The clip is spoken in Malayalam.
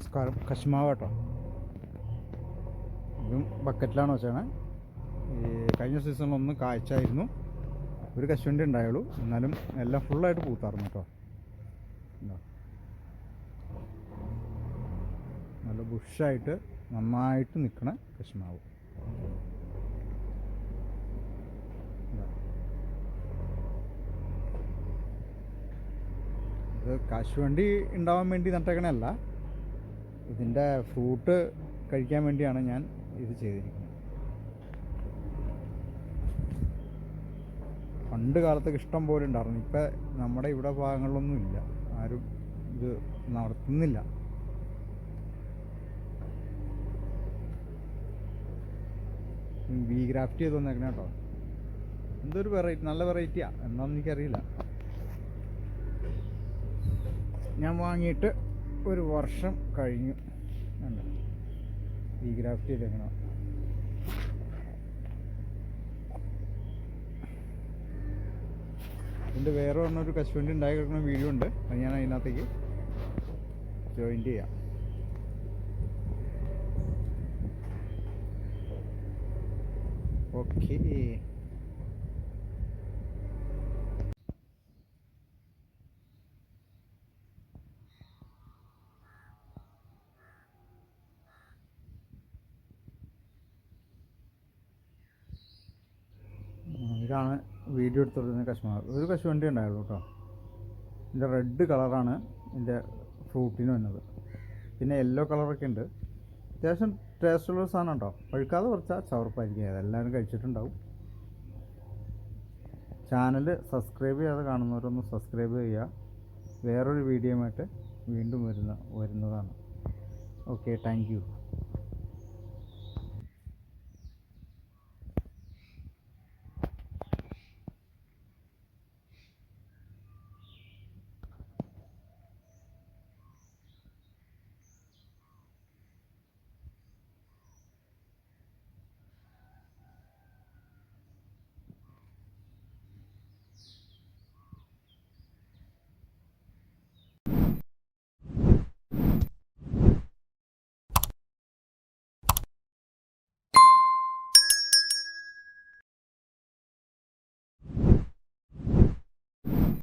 നമസ്കാരം. കശ്മാവ് കേട്ടോ ഇതും ബക്കറ്റിലാണ് വെച്ചാണ് കഴിഞ്ഞ സീസണിൽ ഒന്ന് കാഴ്ചയായിരുന്നു ഒരു കശുവണ്ടി ഉണ്ടായുള്ളൂ. എന്നാലും എല്ലാം ഫുള്ളായിട്ട് പൂത്തായിരുന്നു കേട്ടോ. നല്ല ബുഷായിട്ട് നന്നായിട്ട് നിൽക്കണ കശുമാവ്. കശുവണ്ടി ഉണ്ടാവാൻ വേണ്ടി നട്ടേക്കണല്ല ഇതിന്റെ ഫ്രൂട്ട് കഴിക്കാൻ വേണ്ടിയാണ് ഞാൻ ഇത് ചെയ്തിരിക്കുന്നത്. പണ്ട് കാലത്തൊക്കെ ഇഷ്ടം പോലെ ഉണ്ടായിരുന്നു. ഇപ്പം നമ്മുടെ ഇവിടെ ഭാഗങ്ങളിലൊന്നും ഇല്ല. ആരും ഇത് നടത്തുന്നില്ല. വി ഗ്രാഫ്റ്റ് ചെയ്ത് വന്നേക്കണേ കേട്ടോ. എന്തൊരു വെറൈറ്റി നല്ല വെറൈറ്റിയാണ് എന്താണെന്ന് എനിക്കറിയില്ല. ഞാൻ വാങ്ങിയിട്ട് ഒരു വർഷം കഴിഞ്ഞു. ഈ ഗ്രാഫ്റ്റ് ചെയ്തേക്കണം? ഇതിന്റെ വേറെ പറഞ്ഞൊരു കശുവണ്ടി ഉണ്ടായി കിടക്കുന്ന വീഡിയോ ഉണ്ട്. അത് ഞാൻ അതിനകത്തേക്ക് ജോയിൻ ചെയ്യാം. ഓക്കേ ഇതാണ് വീഡിയോ എടുത്തോണ്ടിരുന്ന കശ്മീർ ഒരു കശുവണ്ടി ഉണ്ടായുള്ളൂ കേട്ടോ. ഇതിന്റെ റെഡ് കളറാണ് ഇതിന്റെ ഫ്രൂട്ടിന് വന്നത്. പിന്നെ യെല്ലോ കളറൊക്കെ ഉണ്ട്. അത്യാവശ്യം ടേസ്റ്റുള്ള സാധനം ഉണ്ടോ പഴുക്കാതെ കുറച്ചാൽ ചവർപ്പായിരിക്കും. അതെല്ലാവരും കഴിച്ചിട്ടുണ്ടാവും. ചാനൽ സബ്സ്ക്രൈബ് ചെയ്യാതെ കാണുന്നവരൊന്ന് സബ്സ്ക്രൈബ് ചെയ്യുക. വേറൊരു വീഡിയോയുമായിട്ട് വീണ്ടും വരുന്ന വരുന്നതാണ്. Okay thank